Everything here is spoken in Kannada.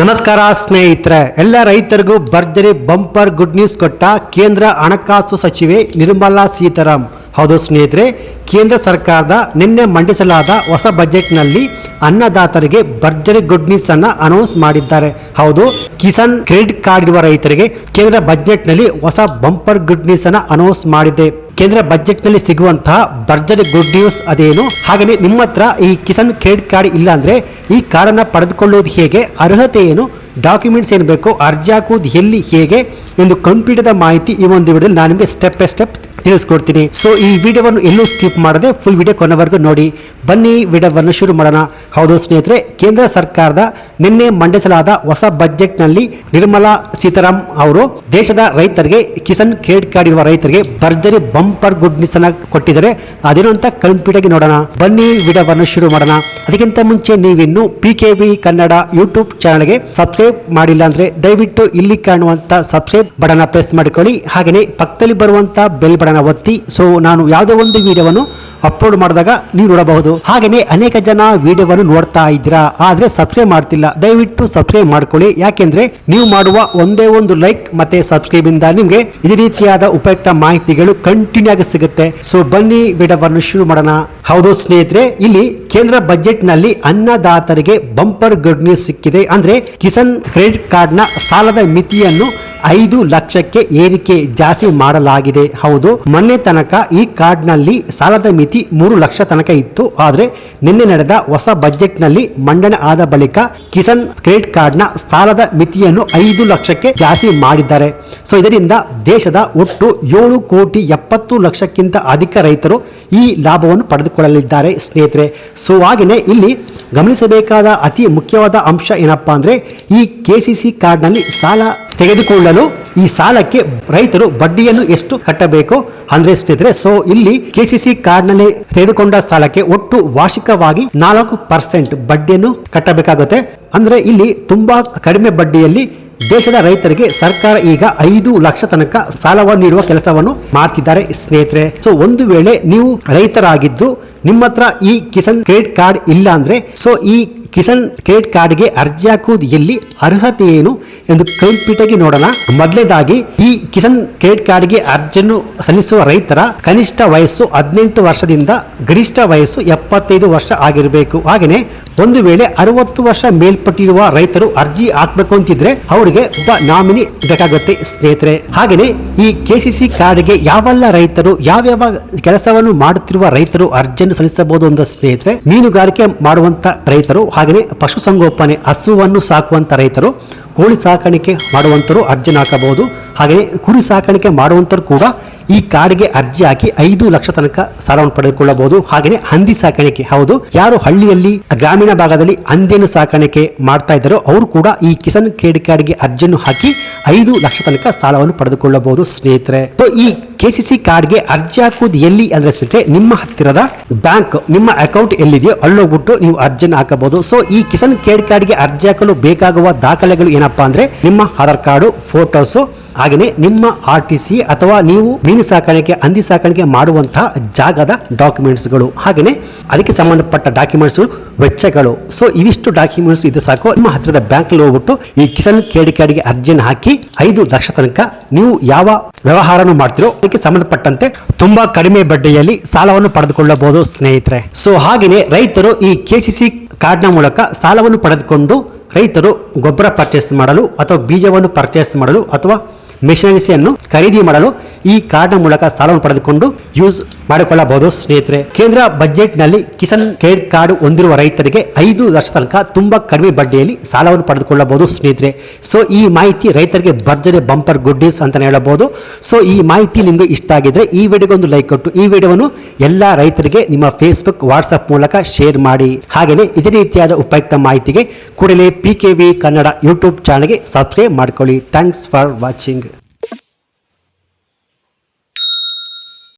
ನಮಸ್ಕಾರ ಸ್ನೇಹಿತರೆ, ಎಲ್ಲ ರೈತರಿಗೂ ಭರ್ಜರಿ ಬಂಪರ್ ಗುಡ್ ನ್ಯೂಸ್ ಕೊಟ್ಟ ಕೇಂದ್ರ ಹಣಕಾಸು ಸಚಿವೆ ನಿರ್ಮಲಾ ಸೀತಾರಾಮ್. ಹೌದು ಸ್ನೇಹಿತರೆ, ಕೇಂದ್ರ ಸರ್ಕಾರದ ನಿನ್ನೆ ಮಂಡಿಸಲಾದ ಹೊಸ ಬಜೆಟ್ನಲ್ಲಿ ಅನ್ನದಾತರಿಗೆ ಭರ್ಜರಿ ಗುಡ್ ನ್ಯೂಸ್ ಅನ್ನ ಅನೌನ್ಸ್ ಮಾಡಿದ್ದಾರೆ. ಹೌದು, ಕಿಸಾನ್ ಕ್ರೆಡಿಟ್ ಕಾರ್ಡ್ ಇರುವ ರೈತರಿಗೆ ಕೇಂದ್ರ ಬಜೆಟ್ನಲ್ಲಿ ಹೊಸ ಬಂಪರ್ ಗುಡ್ ನ್ಯೂಸ್ ಅನ್ನ ಅನೌನ್ಸ್ ಮಾಡಿದೆ. ಕೇಂದ್ರ ಬಜೆಟ್ನಲ್ಲಿ ಸಿಗುವಂತಹ ಭರ್ಜರಿ ಗುಡ್ ನ್ಯೂಸ್ ಅದೇನು? ಹಾಗೆಯೇ ನಿಮ್ಮ ಹತ್ರ ಈ ಕಿಸಾನ್ ಕ್ರೆಡಿಟ್ ಕಾರ್ಡ್ ಇಲ್ಲ ಅಂದ್ರೆ ಈ ಕಾರ್ಡನ್ನು ಪಡೆದುಕೊಳ್ಳೋದು ಹೇಗೆ? ಅರ್ಹತೆ ಏನು? ಡಾಕ್ಯುಮೆಂಟ್ಸ್ ಏನು ಬೇಕು? ಅರ್ಜಿ ಹಾಕುವುದು ಎಲ್ಲಿ, ಹೇಗೆ? ಎಂದು ಕಂಪ್ಯೂಟರ್ದ ಮಾಹಿತಿ ಈ ಒಂದು ವಿಡಿಯೋದಲ್ಲಿ ನಾನು ನಿಮಗೆ ಸ್ಟೆಪ್ ಬೈ ಸ್ಟೆಪ್ ತಿಳಿಸ್ಕೊಡ್ತೀನಿ. ಸೊ ಈ ವಿಡಿಯೋವನ್ನು ಎಲ್ಲೂ ಸ್ಕಿಪ್ ಮಾಡದೆ ಫುಲ್ ವಿಡಿಯೋ ಕೊನೆವರೆಗೂ ನೋಡಿ. ಬನ್ನಿ ವಿಡವನ್ನು ಶುರು ಮಾಡೋಣ. ಹೌದು ಸ್ನೇಹಿತರೆ, ಕೇಂದ್ರ ಸರ್ಕಾರದ ನಿನ್ನೆ ಮಂಡಿಸಲಾದ ಹೊಸ ಬಜೆಟ್ನಲ್ಲಿ ನಿರ್ಮಲಾ ಸೀತಾರಾಮ್ ಅವರು ದೇಶದ ರೈತರಿಗೆ, ಕಿಸಾನ್ ಕ್ರೆಡಿಟ್ ಕಾರ್ಡ್ ಇರುವ ರೈತರಿಗೆ ಭರ್ಜರಿ ಬಂಪರ್ ಗುಡ್ ನ್ಯೂಸ್ ಅನ್ನ ಕೊಟ್ಟಿದ್ದಾರೆ. ಅದೇನು ಅಂತ ಕಂಪ್ಲೀಟ್ ಆಗಿ ನೋಡೋಣ. ಬನ್ನಿ ವಿಡವನ್ನು ಶುರು ಮಾಡೋಣ. ಅದಕ್ಕಿಂತ ಮುಂಚೆ ನೀವಿನ್ನು P K V Kannada YouTube ಚಾನಲ್ಗೆ ಸಬ್ಸ್ಕ್ರೈಬ್ ಮಾಡಿಲ್ಲ ಅಂದ್ರೆ ದಯವಿಟ್ಟು ಇಲ್ಲಿ ಕಾಣುವಂತ ಸಬ್ಸ್ಕ್ರೈಬ್ ಬಟನ್ ಪ್ರೆಸ್ ಮಾಡಿಕೊಳ್ಳಿ. ಹಾಗೆಯೇ ಪಕ್ಕದಲ್ಲಿ ಬರುವಂತ ಬೆಲ್ ಬಟನ್ ಒತ್ತಿ. ಸೊ ನಾನು ಯಾವುದೋ ಒಂದು ವಿಡಿಯೋವನ್ನು ಅಪ್ಲೋಡ್ ಮಾಡಿದಾಗ ನೀವು ನೋಡಬಹುದು. ಹಾಗೆಯೇ ಅನೇಕ ಜನ ವಿಡಿಯೋವನ್ನು ನೋಡ್ತಾ ಇದ್ದೀರಾ, ಆದ್ರೆ ಸಬ್ಸ್ಕ್ರೈಬ್ ಮಾಡ್ತಿಲ್ಲ. ದಯವಿಟ್ಟು ಸಬ್ಸ್ಕ್ರೈಬ್ ಮಾಡ್ಕೊಳ್ಳಿ. ಯಾಕೆಂದ್ರೆ ನೀವು ಮಾಡುವ ಒಂದೇ ಒಂದು ಲೈಕ್ ಮತ್ತೆ ಸಬ್ಸ್ಕ್ರೈಬ್ ಇಂದ ನಿಮ್ಗೆ ಇದೇ ರೀತಿಯಾದ ಉಪಯುಕ್ತ ಮಾಹಿತಿಗಳು ಕಂಟಿನ್ಯೂ ಆಗಿ ಸಿಗುತ್ತೆ. ಸೊ ಬನ್ನಿ ವಿಡಿಯೋವನ್ನು ಶುರು ಮಾಡೋಣ. ಹೌದು ಸ್ನೇಹಿತರೆ, ಇಲ್ಲಿ ಕೇಂದ್ರ ಬಜೆಟ್ನಲ್ಲಿ ಅನ್ನದಾತರಿಗೆ ಬಂಪರ್ ಗುಡ್ ನ್ಯೂಸ್ ಸಿಕ್ಕಿದೆ. ಅಂದ್ರೆ ಕಿಸಾನ್ ಕ್ರೆಡಿಟ್ ಕಾರ್ಡ್ನ ಸಾಲದ ಮಿತಿಯನ್ನು ಐದು ಲಕ್ಷಕ್ಕೆ ಏರಿಕೆ ಜಾಸ್ತಿ ಮಾಡಲಾಗಿದೆ. ಹೌದು, ಮೊನ್ನೆ ತನಕ ಈ ಕಾರ್ಡ್ನಲ್ಲಿ ಸಾಲದ ಮಿತಿ ಮೂರು ಲಕ್ಷ ತನಕ ಇತ್ತು. ಆದರೆ ನಿನ್ನೆ ನಡೆದ ಹೊಸ ಬಜೆಟ್ನಲ್ಲಿ ಮಂಡನೆ ಆದ ಬಳಿಕ ಕಿಸಾನ್ ಕ್ರೆಡಿಟ್ ಕಾರ್ಡ್ನ ಸಾಲದ ಮಿತಿಯನ್ನು ಐದು ಲಕ್ಷಕ್ಕೆ ಜಾಸ್ತಿ ಮಾಡಿದ್ದಾರೆ. ಸೊ ಇದರಿಂದ ದೇಶದ ಒಟ್ಟು ಏಳು ಕೋಟಿ ಎಪ್ಪತ್ತು ಲಕ್ಷಕ್ಕಿಂತ ಅಧಿಕ ರೈತರು ಈ ಲಾಭವನ್ನು ಪಡೆದುಕೊಳ್ಳಲಿದ್ದಾರೆ ಸ್ನೇಹಿತರೆ. ಸೊ ಹಾಗೆಯೇ ಇಲ್ಲಿ ಗಮನಿಸಬೇಕಾದ ಅತಿ ಮುಖ್ಯವಾದ ಅಂಶ ಏನಪ್ಪಾ ಅಂದರೆ ಈ ಕೆ ಸಿ ಸಿ ಕಾರ್ಡ್ನಲ್ಲಿ ಸಾಲ ತೆಗೆದುಕೊಳ್ಳಲು ಈ ಸಾಲಕ್ಕೆ ರೈತರು ಬಡ್ಡಿಯನ್ನು ಎಷ್ಟು ಕಟ್ಟಬೇಕು? ಅಂದ್ರೆ ಸ್ನೇಹಿತರೆ ಸೊ ಇಲ್ಲಿ ಕೆಸಿಸಿ ಸಿ ಕಾರ್ಡ್ನಲ್ಲಿ ತೆಗೆದುಕೊಂಡ ಸಾಲಕ್ಕೆ ಒಟ್ಟು ವಾರ್ಷಿಕವಾಗಿ ನಾಲ್ಕು ಪರ್ಸೆಂಟ್ ಬಡ್ಡಿಯನ್ನು ಕಟ್ಟಬೇಕಾಗುತ್ತೆ. ಅಂದ್ರೆ ಇಲ್ಲಿ ತುಂಬಾ ಕಡಿಮೆ ಬಡ್ಡಿಯಲ್ಲಿ ದೇಶದ ರೈತರಿಗೆ ಸರ್ಕಾರ ಈಗ ಐದು ಲಕ್ಷ ತನಕ ಸಾಲವನ್ನು ನೀಡುವ ಕೆಲಸವನ್ನು ಮಾಡ್ತಿದ್ದಾರೆ ಸ್ನೇಹಿತರೆ. ಸೊ ಒಂದು ವೇಳೆ ನೀವು ರೈತರಾಗಿದ್ದು ನಿಮ್ಮ ಹತ್ರ ಈ ಕಿಸಾನ್ ಕ್ರೆಡಿಟ್ ಕಾರ್ಡ್ ಇಲ್ಲ ಅಂದ್ರೆ, ಸೊ ಈ ಕಿಸಾನ್ ಕ್ರೆಡಿಟ್ ಕಾರ್ಡ್ಗೆ ಅರ್ಜಿ ಹಾಕುವುದು ಎಲ್ಲಿ ಅರ್ಹತೆ ಏನು ಎಂದು ಕಂಪ್ಲೀಟಾಗಿ ನೋಡೋಣ. ಮೊದಲೇದಾಗಿ ಈ ಕಿಸಾನ್ ಕ್ರೆಡಿಟ್ ಕಾರ್ಡ್ಗೆ ಅರ್ಜಿಯನ್ನು ಸಲ್ಲಿಸುವ ರೈತರ ಕನಿಷ್ಠ ವಯಸ್ಸು ಹದಿನೆಂಟು ವರ್ಷದಿಂದ ಗರಿಷ್ಠ ವಯಸ್ಸು ಎಪ್ಪತ್ತೈದು ವರ್ಷ ಆಗಿರಬೇಕು. ಹಾಗೆಯೇ, ಒಂದು ವೇಳೆ ಅರವತ್ತು ವರ್ಷ ಮೇಲ್ಪಟ್ಟಿರುವ ರೈತರು ಅರ್ಜಿ ಹಾಕ್ಬೇಕು ಅಂತಿದ್ರೆ ಅವರಿಗೆ ಒಬ್ಬ ನಾಮಿನಿ ಬೇಕಾಗುತ್ತೆ, ಸ್ನೇಹಿತರೆ. ಹಾಗೆಯೇ, ಈ ಕೆಸಿಸಿ ಕಾರ್ಡ್ಗೆ ಯಾವೆಲ್ಲ ರೈತರು, ಯಾವ್ಯಾವ ಕೆಲಸವನ್ನು ಮಾಡುತ್ತಿರುವ ರೈತರು ಅರ್ಜಿಯನ್ನು ಸಲ್ಲಿಸಬಹುದು ಅಂತ ಸ್ನೇಹಿತರೆ, ಮೀನುಗಾರಿಕೆ ಮಾಡುವಂತ ರೈತರು ಹಾಗೆಯೇ ಪಶುಸಂಗೋಪನೆ ಹಸುವನ್ನು ಸಾಕುವಂತ ರೈತರು, ಕೋಳಿ ಸಾಕಾಣಿಕೆ ಮಾಡುವಂತರು ಅರ್ಜಿನ ಹಾಕಬಹುದು. ಹಾಗೆಯೇ ಕುರಿ ಸಾಕಾಣಿಕೆ ಮಾಡುವಂತರು ಕೂಡ ಈ ಕಾರ್ಡ್ಗೆ ಅರ್ಜಿ ಹಾಕಿ ಐದು ಲಕ್ಷ ತನಕ ಸಾಲವನ್ನು ಪಡೆದುಕೊಳ್ಳಬಹುದು. ಹಾಗೆಯೇ ಹಂದಿ ಸಾಕಾಣಿಕೆ, ಹೌದು, ಯಾರು ಹಳ್ಳಿಯಲ್ಲಿ ಗ್ರಾಮೀಣ ಭಾಗದಲ್ಲಿ ಹಂದಿಯನ್ನು ಸಾಕಾಣಿಕೆ ಮಾಡ್ತಾ ಇದ್ದಾರೋ ಅವರು ಕೂಡ ಈ ಕಿಸಾನ್ ಕ್ರೆಡಿಟ್ ಕಾರ್ಡ್ಗೆ ಅರ್ಜಿಯನ್ನು ಹಾಕಿ ಐದು ಲಕ್ಷ ತನಕ ಸಾಲವನ್ನು ಪಡೆದುಕೊಳ್ಳಬಹುದು ಸ್ನೇಹಿತರೆ. ಈ ಕೆಸಿಸಿ ಕಾರ್ಡ್ಗೆ ಅರ್ಜಿ ಹಾಕುವುದು ಎಲ್ಲಿ ಅಂದ್ರೆ ಸ್ನೇಹಿತರೆ, ನಿಮ್ಮ ಹತ್ತಿರದ ಬ್ಯಾಂಕ್, ನಿಮ್ಮ ಅಕೌಂಟ್ ಎಲ್ಲಿದೆಯೋ ಅಲ್ಲೋಗ್ಬಿಟ್ಟು ನೀವು ಅರ್ಜಿಯನ್ನು ಹಾಕಬಹುದು. ಸೊ ಈ ಕಿಸಾನ್ ಕ್ರೆಡಿಟ್ ಕಾರ್ಡ್ಗೆ ಅರ್ಜಿ ಹಾಕಲು ಬೇಕಾಗುವ ದಾಖಲೆಗಳು ಏನಪ್ಪಾ ಅಂದ್ರೆ ನಿಮ್ಮ ಆಧಾರ್ ಕಾರ್ಡು, ಫೋಟೋಸು, ಹಾಗೆಯೇ ನಿಮ್ಮ ಆರ್ ಟಿ ಸಿ ಅಥವಾ ನೀವು ಮೀನು ಸಾಕಾಣಿಕೆ, ಹಂದಿ ಸಾಕಾಣಿಕೆ ಮಾಡುವಂತಹ ಜಾಗದ ಡಾಕ್ಯುಮೆಂಟ್ಸ್ಗಳು ಹಾಗೆಯೇ ಅದಕ್ಕೆ ಸಂಬಂಧಪಟ್ಟ ಡಾಕ್ಯುಮೆಂಟ್ಸ್ ವೆಚ್ಚಗಳು. ಸೊ ಇವಿಷ್ಟು ಡಾಕ್ಯುಮೆಂಟ್ಸ್ ಇದು ಸಾಕು. ನಿಮ್ಮ ಹತ್ತಿರದ ಬ್ಯಾಂಕ್ ಹೋಗ್ಬಿಟ್ಟು ಈ ಕಿಸಾನ್ ಕ್ರೆಡಿಟ್ ಕಾರ್ಡ್ಗೆ ಅರ್ಜಿಯನ್ನು ಹಾಕಿ ಐದು ಲಕ್ಷ ತನಕ ನೀವು ಯಾವ ವ್ಯವಹಾರನು ಮಾಡ್ತಿರೋ ಅದಕ್ಕೆ ಸಂಬಂಧಪಟ್ಟಂತೆ ತುಂಬಾ ಕಡಿಮೆ ಬಡ್ಡಿಯಲ್ಲಿ ಸಾಲವನ್ನು ಪಡೆದುಕೊಳ್ಳಬಹುದು, ಸ್ನೇಹಿತರೆ. ಸೊ ಹಾಗೆಯೇ ರೈತರು ಈ ಕೆಸಿಸಿ ಕಾರ್ಡ್ನ ಮೂಲಕ ಸಾಲವನ್ನು ಪಡೆದುಕೊಂಡು ರೈತರು ಗೊಬ್ಬರ ಪರ್ಚೇಸ್ ಮಾಡಲು ಅಥವಾ ಬೀಜವನ್ನು ಪರ್ಚೇಸ್ ಮಾಡಲು ಅಥವಾ ಮೆಷಿನರಿಸಿಯನ್ನು ಖರೀದಿ ಮಾಡಲು ಈ ಕಾರ್ಡ್ನ ಮೂಲಕ ಸಾಲವನ್ನು ಪಡೆದುಕೊಂಡು ಯೂಸ್ ಮಾಡಿಕೊಳ್ಳಬಹುದು. ಸ್ನೇಹಿತರೆ, ಕೇಂದ್ರ ಬಜೆಟ್ನಲ್ಲಿ ಕಿಸಾನ್ ಕ್ರೆಡಿಟ್ ಕಾರ್ಡ್ ಹೊಂದಿರುವ ರೈತರಿಗೆ ಐದು ಲಕ್ಷ ತನಕ ತುಂಬಾ ಕಡಿಮೆ ಬಡ್ಡಿಯಲ್ಲಿ ಸಾಲವನ್ನು ಪಡೆದುಕೊಳ್ಳಬಹುದು ಸ್ನೇಹಿತರೆ. ಸೊ ಈ ಮಾಹಿತಿ ರೈತರಿಗೆ ಭರ್ಜರಿ ಬಂಪರ್ ಗುಡ್ ನ್ಯೂಸ್ ಅಂತ ಹೇಳಬಹುದು. ಸೊ ಈ ಮಾಹಿತಿ ನಿಮಗೆ ಇಷ್ಟ ಆಗಿದ್ರೆ ಈ ವಿಡಿಯೋಗೆ ಒಂದು ಲೈಕ್ ಕೊಟ್ಟು ಈ ವಿಡಿಯೋವನ್ನು ಎಲ್ಲ ರೈತರಿಗೆ ನಿಮ್ಮ ಫೇಸ್ಬುಕ್ ವಾಟ್ಸ್ಆಪ್ ಮೂಲಕ ಶೇರ್ ಮಾಡಿ. ಹಾಗೆಯೇ ಇದೇ ರೀತಿಯಾದ ಉಪಯುಕ್ತ ಮಾಹಿತಿಗೆ ಕೂಡಲೇ P K V Kannada YouTube ಚಾನಲ್ಗೆ ಸಬ್ಸ್ಕ್ರೈಬ್ ಮಾಡ್ಕೊಳ್ಳಿ. Thanks for watching